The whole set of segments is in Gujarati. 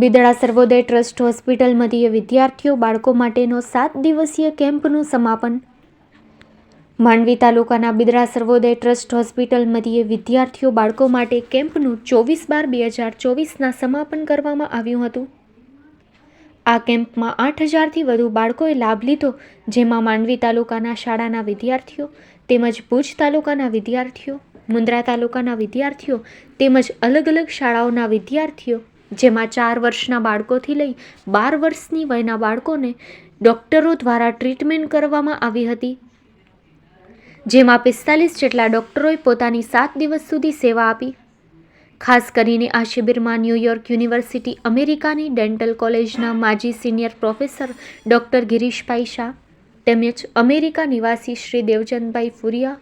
બિદડા સર્વોદય ટ્રસ્ટ હોસ્પિટલ મધ્યે વિદ્યાર્થીઓ બાળકો માટેનો સાત દિવસીય કેમ્પનું સમાપન. માંડવી તાલુકાના બિદડા સર્વોદય ટ્રસ્ટ હોસ્પિટલ મધ્યે વિદ્યાર્થીઓ બાળકો માટે કેમ્પનું ચોવીસ બાર બે હજાર ચોવીસના સમાપન કરવામાં આવ્યું હતું. આ કેમ્પમાં આઠ હજારથી વધુ બાળકોએ લાભ લીધો, જેમાં માંડવી તાલુકાના શાળાના વિદ્યાર્થીઓ તેમજ ભુજ તાલુકાના વિદ્યાર્થીઓ, મુન્દ્રા તાલુકાના વિદ્યાર્થીઓ તેમજ અલગ અલગ શાળાઓના વિદ્યાર્થીઓ જેમાં ચાર વર્ષના બાળકોથી લઈ બાર વર્ષની વયના બાળકોને ડૉક્ટરો દ્વારા ટ્રીટમેન્ટ કરવામાં આવી હતી. જેમાં પિસ્તાલીસ જેટલા ડૉક્ટરોએ પોતાની સાત દિવસ સુધી સેવા આપી. ખાસ કરીને આ શિબિરમાં ન્યૂયોર્ક યુનિવર્સિટી અમેરિકાની ડેન્ટલ કોલેજના માજી senior professor doctor Girishbhai Shah, તેમજ અમેરિકા નિવાસી Shri Devchandbhai Furia,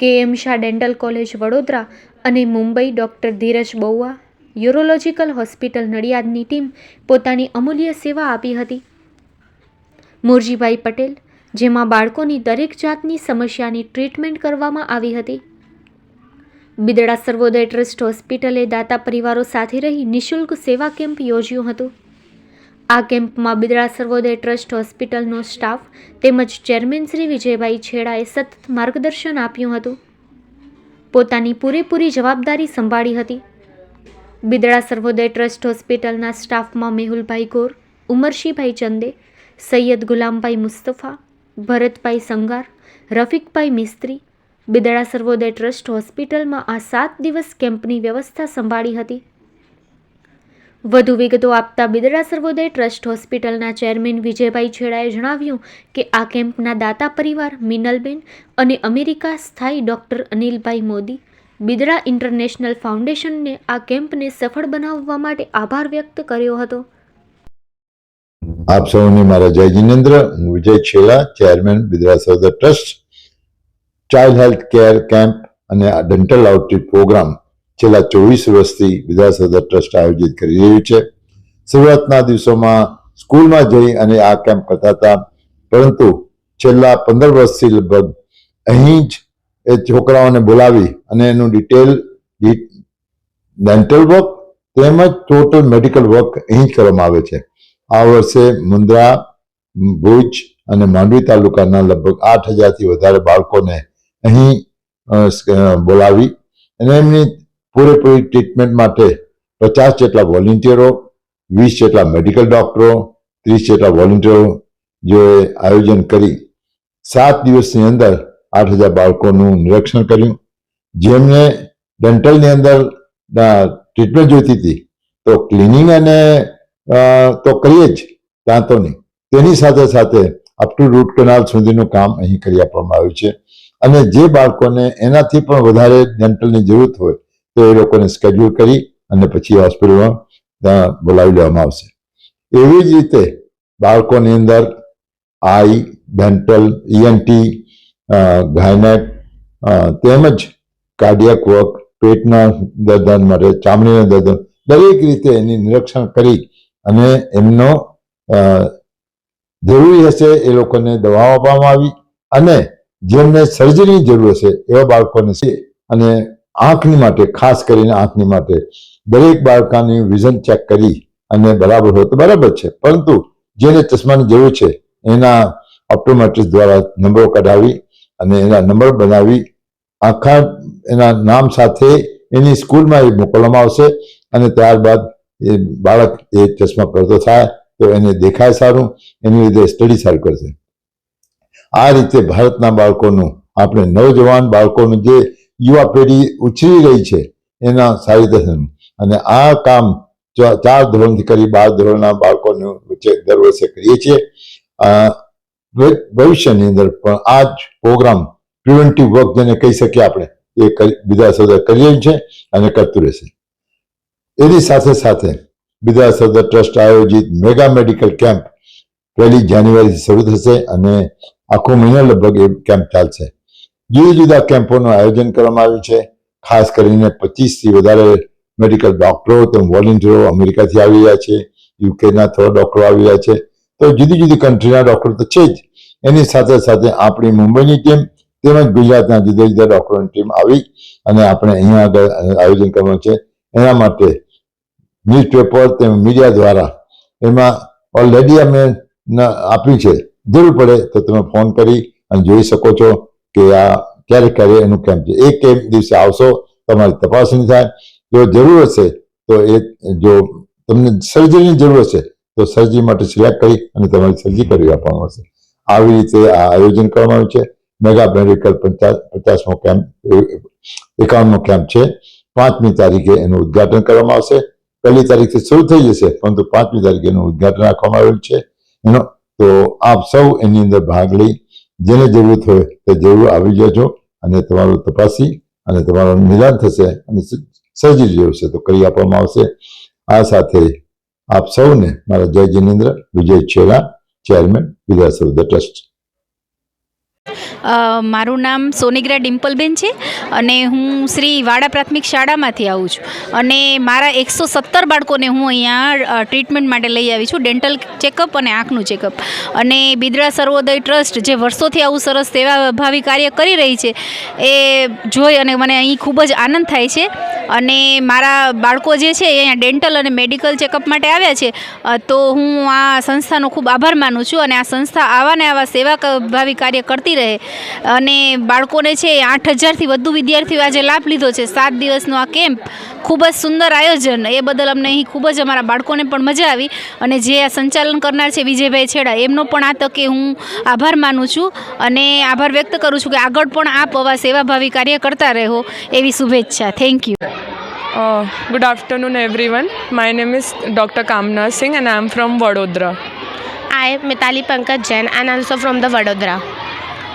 K M Shah dental college Vadodara અને Mumbai doctor Dhiraj Bauva urological hospital નડિયાદની team પોતાની અમૂલ્ય સેવા આપી હતી. મોરજીભાઈ પટેલ, જેમાં બાળકોની દરેક જાતની સમસ્યાની ટ્રીટમેન્ટ કરવામાં આવી હતી. બિદડા સર્વોદય ટ્રસ્ટ હોસ્પિટલે દાતા પરિવારો સાથે રહી નિઃશુલ્ક સેવા કેમ્પ યોજ્યું હતું. આ કેમ્પમાં બિદડા સર્વોદય ટ્રસ્ટ હોસ્પિટલનો સ્ટાફ તેમજ ચેરમેન શ્રી વિજયભાઈ છેડાએ સતત માર્ગદર્શન આપ્યું હતું. પોતાની પૂરેપૂરી જવાબદારી સંભાળી હતી. બિદડા સર્વોદય ટ્રસ્ટ હોસ્પિટલના સ્ટાફમાં મેહુલભાઈ ગોર, ઉમરશીભાઈ ચંદે, સૈયદ ગુલામભાઈ મુસ્તફા, ભરતભાઈ સંગાર, રફીકભાઈ મિસ્ત્રી. બિદડા સર્વોદય ટ્રસ્ટ હોસ્પિટલમાં આ સાત દિવસ કેમ્પની વ્યવસ્થા સંભાળી હતી. વધુ વિગતો આપતા બિદડા સર્વોદય ટ્રસ્ટ હોસ્પિટલના ચેરમેન વિજયભાઈ છેડાએ જણાવ્યું કે આ કેમ્પના દાતા પરિવાર મિનલબેન અને અમેરિકા સ્થાયી ડૉક્ટર અનિલભાઈ મોદી બિદડા ઇન્ટરનેશનલ ફાઉન્ડેશનને આ કેમ્પને સફળ બનાવવા માટે આભાર વ્યક્ત કર્યો હતો. આપ સૌને મારા જય જિનેન્દ્ર, હું Vijay Chhela, chairman Bidara Saudar trust, child health care camp અને આ ડેન્ટલ આઉટરીચ પ્રોગ્રામ છેલ્લા ચોવીસ વર્ષથી બિદરા સૌદર ટ્રસ્ટ આયોજિત કરી રહ્યું છે. શરૂઆતના દિવસોમાં સ્કૂલમાં જઈ અને આ કેમ્પ કરતા હતા, પરંતુ છેલ્લા પંદર વર્ષથી લગભગ અહીં જ એ છોકરાઓને બોલાવી અને એનું ડિટેલ ડેન્ટલ વર્ક તેમજ ટોટલ મેડિકલ વર્ક અહીં કરવામાં આવે છે. આ વર્ષે મુન્દ્રા, ભુજ અને માંડવી તાલુકાના લગભગ આઠ હજારથી વધારે બાળકોને અહીં બોલાવી અને એમની પૂરેપૂરી ટ્રીટમેન્ટ માટે પચાસ જેટલા વોલેન્ટિયરો વીસ જેટલા મેડિકલ ડોક્ટરો ત્રીસ જેટલા વોલેન્ટિયરો જેઓએ આયોજન કરી સાત દિવસની અંદર આઠ હજાર બાળકોનું નિરીક્ષણ કર્યું. જેમને ડેન્ટલની અંદર ટ્રીટમેન્ટ જોઈતી હતી, તો ક્લિનિંગ અને તો કરીએ જ દાંતોની. તેની સાથે સાથે અપ ટુ રૂટ કેનાલ સુધીનું કામ અહીં કરી આપવામાં આવ્યું છે. અને જે બાળકોને એનાથી પણ વધારે ડેન્ટલની જરૂરત હોય, તો એ લોકોને સ્કેડ્યુલ કરી અને પછી હોસ્પિટલમાં ત્યાં બોલાવી લેવામાં આવશે. એવી જ રીતે બાળકોની અંદર આઈ, ડેન્ટલ ઈએનટી ગાયનેક તેમજ કાર્ડિયક વર્ક પેટના દર્દન માટે ચામડીના દર્દન દરેક રીતે એની નિરીક્ષણ કરી અને એમનો જરૂરી હશે એ લોકોને દવાઓ આપવામાં આવી અને જેમને સર્જરીની જરૂર હશે એવા બાળકોને છે અને આંખની માટે, ખાસ કરીને આંખની માટે દરેક બાળકાની વિઝન ચેક કરી અને બરાબર હોય તો બરાબર છે. પરંતુ જેને ચશ્માની જરૂર છે એના ઓપ્ટોમેટ્રિસ્ટ દ્વારા નંબરો કઢાવી અને એના નંબર બનાવી આખા એના નામ સાથે એની સ્કૂલમાં એ મોકલવામાં આવશે અને ત્યારબાદ એ બાળક એ ચશ્મા પડતો થાય તો એને દેખાય સારું, એની લીધે સ્ટડી સારું કરશે. આ રીતે ભારતના બાળકોનું, આપણે નવજવાન બાળકોનું જે યુવા પેઢી ઉછરી રહી છે, એના સારી રીતે અને આ કામ ચાર ધોરણથી કરી બાર ધોરણના બાળકોનું દર વર્ષે કરીએ છીએ. ભવિષ્યની અંદર પણ આ જ પ્રોગ્રામ પ્રિવેન્ટિવ વર્ક જેને કહી શકીએ આપણે, એ બીજા સદા કરી છે અને કરતું રહેશે. એની સાથે સાથે બીજા સદર ટ્રસ્ટ આયોજિત મેગા મેડિકલ કેમ્પ પહેલી જાન્યુઆરીથી શરૂ થશે અને આખો મહિનો લગભગ એ કેમ્પ ચાલશે. જુદા જુદા કેમ્પોનું આયોજન કરવામાં આવ્યું છે. ખાસ કરીને પચીસથી વધારે મેડિકલ ડોક્ટરો, તેમ વોલેન્ટિયરો અમેરિકાથી આવી રહ્યા છે, યુકેના થોડા ડોક્ટરો આવી રહ્યા છે તો જુદી જુદી કન્ટ્રીના ડૉક્ટર તો છે જ. એની સાથે સાથે આપણી મુંબઈની ટીમ તેમજ ગુજરાતના જુદા જુદા ડોક્ટરોની ટીમ આવી અને આપણે અહીંયા આગળ આયોજન કરવાનું છે. એના માટે ન્યૂઝપેપર તેમજ મીડિયા દ્વારા એમાં ઓલરેડી અમે આપ્યું છે. જરૂર પડે તો તમે ફોન કરી અને જોઈ શકો છો કે આ ક્યારે ક્યારે એનું કેમ્પ છે. એ કેમ્પ દિવસે આવશો, તમારી તપાસણી થાય. જો જરૂર હશે તો એ જો તમને સર્જરીની જરૂર હશે તો સર્જરી માટે સિલેક્ટ કરી અને તમારી સર્જરી કરી આપવામાં આવશે. આવી રીતે આ આયોજન કરવામાં આવ્યું છે. મેગા મેડિકલ પચાસ, પચાસમો કેમ્પ એકાવનમો કેમ્પ છે. પાંચમી તારીખે એનું ઉદ્ઘાટન કરવામાં આવશે. પહેલી તારીખથી શરૂ થઈ જશે, પરંતુ પાંચમી તારીખે એનું ઉદ્ઘાટન રાખવામાં આવેલું છે. એનો, તો આપ સૌ એની અંદર ભાગ લઈ, જેને જરૂરત હોય તે જરૂર આવી જજો અને તમારું તપાસી અને તમારું નિદાન થશે અને સર્જરી જરૂર છે તો કરી આપવામાં આવશે. આ સાથે આપ સૌને મારા જય જિનેન્દ્ર વિજય છેલા ચેરમેન વિદ્યાસર્વદ ટ્રસ્ટ. મારું નામ સોનીગ્રા ડિમ્પલબેન છે અને હું શ્રી વાડા પ્રાથમિક શાળામાંથી આવું છું. અને મારા એકસો સત્તર બાળકોને હું અહીંયા ટ્રીટમેન્ટ માટે લઈ આવી છું. ડેન્ટલ ચેકઅપ અને આંખનું ચેકઅપ અને બિદરા સર્વોદય ટ્રસ્ટ જે વર્ષોથી આવું સરસ સેવાભાવી કાર્ય કરી રહી છે, એ જોઈ અને મને અહીં ખૂબ જ આનંદ થાય છે. અને મારા બાળકો જે છે, એ અહીંયા ડેન્ટલ અને મેડિકલ ચેકઅપ માટે આવ્યા છે. તો હું આ સંસ્થાનો ખૂબ આભાર માનું છું અને આ સંસ્થા આવા ને આવા સેવા ક- ભાવી કાર્ય કરતી રહે. અને બાળકોને છે એ આઠ હજારથી વધુ વિદ્યાર્થીઓ આજે લાભ લીધો છે સાત દિવસનો આ કેમ્પ ખૂબ જ સુંદર આયોજન એ બદલ અમને અહીં ખૂબ જ અમારા બાળકોને પણ મજા આવી અને જે આ સંચાલન કરનાર છે વિજયભાઈ છેડા એમનો પણ આ તકે હું આભાર માનું છું અને આભાર વ્યક્ત કરું છું કે આગળ પણ આપ આવા સેવાભાવી કાર્ય કરતા રહો એવી શુભેચ્છા thank you good afternoon everyone my name is doctor Kamna Kamna and I am from Vadodara. I am Mitali Pankaj Jain and also from the Vadodara.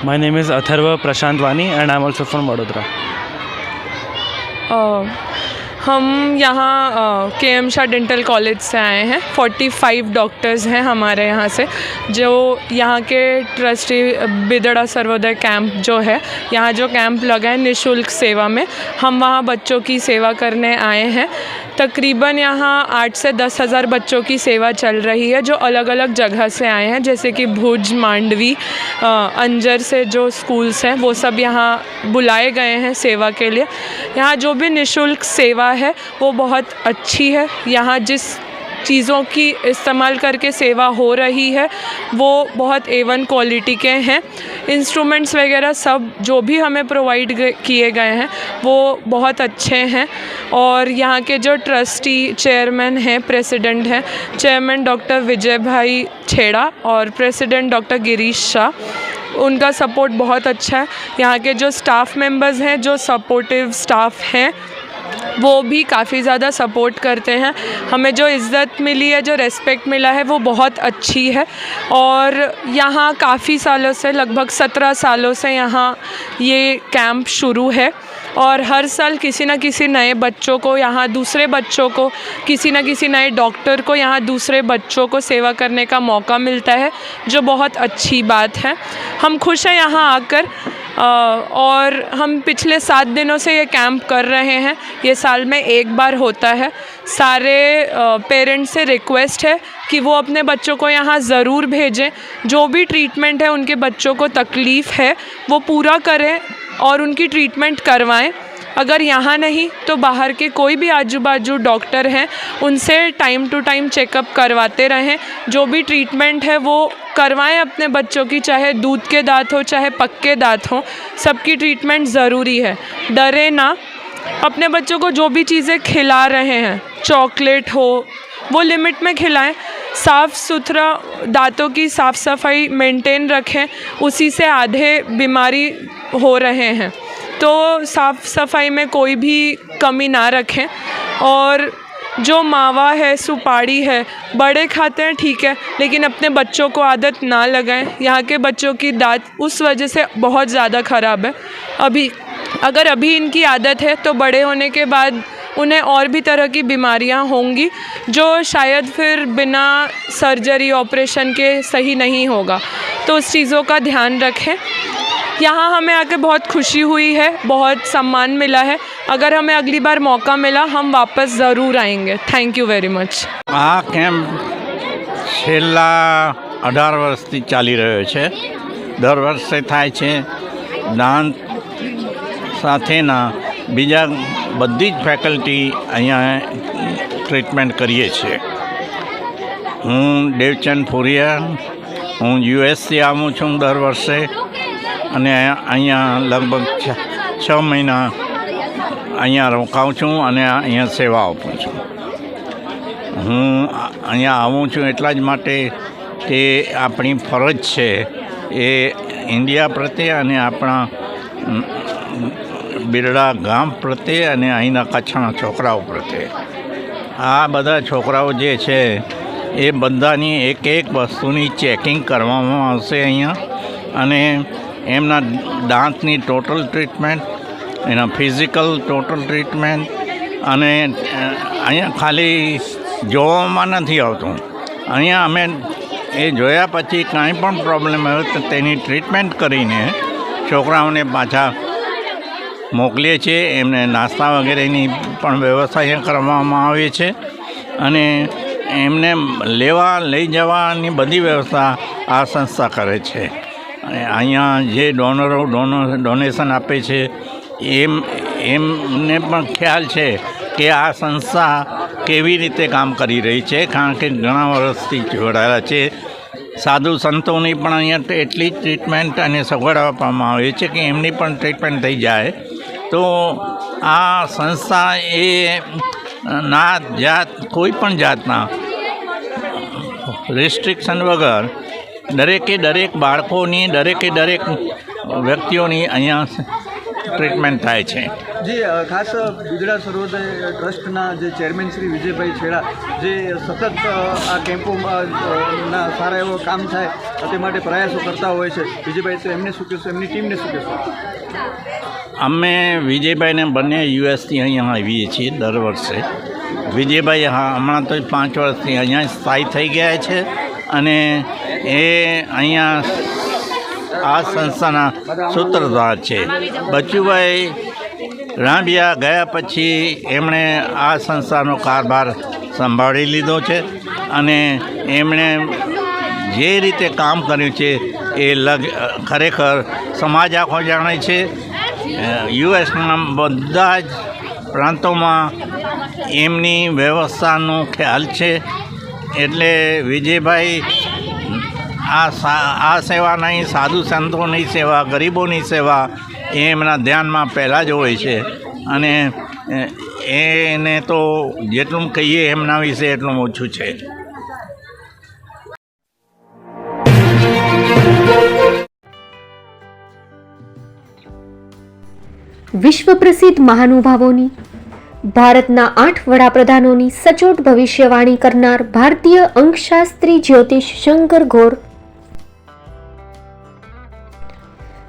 My name is Atharva Prashant Vani and I'm also from Vadodara. Uh, हम यहाँ के एम शाह डेंटल कॉलेज से आए हैं। 45 डॉक्टर्स हैं हमारे यहाँ से, जो यहाँ के ट्रस्टी बिदड़ा सर्वोदय कैंप जो है, यहाँ जो कैंप लगा है निशुल्क सेवा में, हम वहाँ बच्चों की सेवा करने आए हैं। तकरीबन यहाँ आठ से दस हज़ार बच्चों की सेवा चल रही है, जो अलग अलग जगह से आए हैं, जैसे कि भुज, मांडवी अंजर से जो स्कूल्स हैं, वो सब यहाँ बुलाए गए हैं सेवा के लिए। यहाँ जो भी निशुल्क सेवा है, वो बहुत अच्छी है। यहाँ जिस चीज़ों की इस्तेमाल करके सेवा हो रही है, वो बहुत एवन क्वालिटी के हैं। इंस्ट्रूमेंट्स वगैरह सब जो भी हमें प्रोवाइड किए गए हैं, वो बहुत अच्छे हैं। और यहाँ के जो ट्रस्टी चेयरमैन हैं प्रेसिडेंट हैं चेयरमैन डॉक्टर विजय भाई छेड़ा और प्रेसिडेंट डॉक्टर गिरीश शाह उनका सपोर्ट बहुत अच्छा है। यहाँ के जो स्टाफ मेंबर्स हैं, जो सपोर्टिव स्टाफ हैं वो भी काफ़ी ज़्यादा सपोर्ट करते हैं। हमें जो इज़्ज़त मिली है, जो रेस्पेक्ट मिला है, वो बहुत अच्छी है। और यहाँ काफ़ी सालों से, लगभग सत्रह सालों से यहाँ ये कैंप शुरू है। और हर साल किसी न किसी नए बच्चों को, यहाँ दूसरे बच्चों को, किसी न किसी नए डॉक्टर को, यहाँ दूसरे बच्चों को सेवा करने का मौका मिलता है, जो बहुत अच्छी बात है। हम खुश हैं यहाँ आकर। और हम पिछले सात दिनों से ये कैंप कर रहे हैं। ये साल में एक बार होता है। सारे पेरेंट्स से रिक्वेस्ट है कि वो अपने बच्चों को यहाँ ज़रूर भेजें। जो भी ट्रीटमेंट है, उनके बच्चों को तकलीफ़ है, वो पूरा करें और उनकी ट्रीटमेंट करवाएँ। अगर यहाँ नहीं तो बाहर के कोई भी आजू बाजू डॉक्टर हैं, उनसे टाइम टू टाइम चेकअप करवाते रहें। जो भी ट्रीटमेंट है, वो करवाएँ अपने बच्चों की, चाहे दूध के दांत हो, चाहे पक्के दांत हो। सबकी ट्रीटमेंट ज़रूरी है। डरे ना। अपने बच्चों को जो भी चीज़ें खिला रहे हैं चॉकलेट हो, वो लिमिट में खिलाएँ। साफ़ सुथरा दांतों की साफ़ सफ़ाई मेंटेन रखें। उसी से आधे बीमारी हो रहे हैं। तो साफ़ सफ़ाई में कोई भी कमी ना रखें। और जो मावा है सुपाड़ी है, बड़े खाते हैं, ठीक है, लेकिन अपने बच्चों को आदत ना लगाएँ। यहाँ के बच्चों की दांत उस वजह से बहुत ज़्यादा ख़राब है। अभी, अगर अभी इनकी आदत है तो बड़े होने के बाद उन्हें और भी तरह की बीमारियाँ होंगी, जो शायद फिर बिना सर्जरी, ऑपरेशन के सही नहीं होगा। तो उस चीज़ों का ध्यान रखें। यहाँ हमें आके बहुत खुशी हुई है बहुत सम्मान मिला है अगर हमें अगली बार मौका मिला हम वापस ज़रूर आएंगे थैंक यू वेरी मच આ કેમ્પ છેલ્લા અઢાર વર્ષથી ચાલી રહ્યો છે દર વર્ષે થાય છે દાંત સાથેના બીજા બધી જ ફેકલ્ટી અહીંયા ટ્રીટમેન્ટ કરીએ છીએ હું દેવચંદ ફોરિયા હું યુએસથી આવું છું દર વર્ષે અને અહીંયા લગભગ છ મહિના અહીંયા રોકાઉં છું અને અહીંયા સેવા આપું છું. હું અહીંયા આવું છું એટલા જ માટે કે આપણી ફરજ છે એ ઇન્ડિયા પ્રત્યે અને આપણા બિરડા ગામ પ્રત્યે અને અહીંના કચ્છના છોકરાઓ પ્રત્યે. આ બધા છોકરાઓ જે છે એ બધાની એક એક વસ્તુની ચેકિંગ કરવામાં આવશે અહીંયા. અને એમના દાંતની ટોટલ ટ્રીટમેન્ટ, એના ફિઝિકલ ટોટલ ટ્રીટમેન્ટ, અને અહીંયા ખાલી જોવામાં નથી આવતું. અહીંયા અમે એ જોયા પછી કાંઈ પણ પ્રોબ્લેમ આવ્યો તો તેની ટ્રીટમેન્ટ કરીને છોકરાઓને પાછા મોકલીએ છીએ. એમને નાસ્તા વગેરેની પણ વ્યવસ્થા અહીંયા કરવામાં આવે છે. અને એમને લેવા, લઈ જવાની બધી વ્યવસ્થા આ સંસ્થા કરે છે. અને અહીંયા જે ડોનરો ડોનર ડોનેશન આપે છે, એમ, એમને પણ ખ્યાલ છે કે આ સંસ્થા કેવી રીતે કામ કરી રહી છે, કારણ કે ઘણા વર્ષથી જોડાયેલા છે. સાધુ સંતોની પણ અહીંયા એટલી જ ટ્રીટમેન્ટ અને સગવડ આપવામાં આવે છે કે એમની પણ ટ્રીટમેન્ટ થઈ જાય. તો આ સંસ્થા એ નાત જાત, કોઈ પણ જાતના રિસ્ટ્રિક્શન વગર દરેકે દરેક બાળકોની દરેકે દરેક વ્યક્તિઓની અહીંયા ટ્રીટમેન્ટ થાય છે. જે ખાસ ગુજરાત સર્વોદય ટ્રસ્ટના જે ચેરમેન શ્રી વિજયભાઈ છેડા જે સતત આ કેમ્પોમાં ના સારા એવો કામ થાય તે માટે પ્રયાસો કરતા હોય છે. વિજયભાઈ તો એમને શું કહેશો? એમની ટીમને શું કહેશો? અમે વિજયભાઈને બંને યુએસથી અહીંયા આવીએ છીએ દર વર્ષે. વિજયભાઈ હા હમણાં તો પાંચ વર્ષથી અહીંયા સ્થાયી થઈ ગયા છે અને એ અહીંયા આ સંસ્થાના સૂત્રધાર છે. બચુભાઈ રાંભિયા ગયા પછી એમણે આ સંસ્થાનો કારભાર સંભાળી લીધો છે અને એમણે જે રીતે કામ કર્યું છે એ લગ, ખરેખર સમાજ આખો જાણે છે. યુએસના બધા જ પ્રાંતોમાં એમની વ્યવસ્થાનો ખ્યાલ છે. એટલે વિજયભાઈ આ આ સેવા નહીં, સાધુ સંતોની સેવા, ગરીબોની સેવા, એ એમના ધ્યાનમાં પહેલાં જ હોય છે. અને એને તો જેટલું કહીએ એમના વિશે એટલું ઓછું છે. વિશ્વ પ્રસિદ્ધ મહાનુભાવોની, ભારતના આઠ વડાપ્રધાનોની સચોટ ભવિષ્યવાણી કરનાર ભારતીય અંકશાસ્ત્રી જ્યોતિષ શંકર ઘોર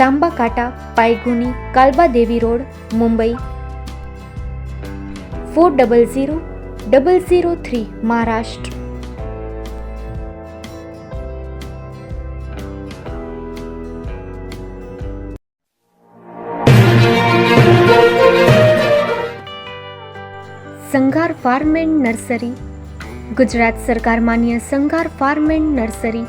Tamba Kanta Payguni, Kalba Devi road, Mumbai. Four double zero double zero three, Maharashtra. Sanghar farm and nursery. Gujarat સરકાર માન્ય સંઘાર ફાર્મ એન્ડ નર્સરી.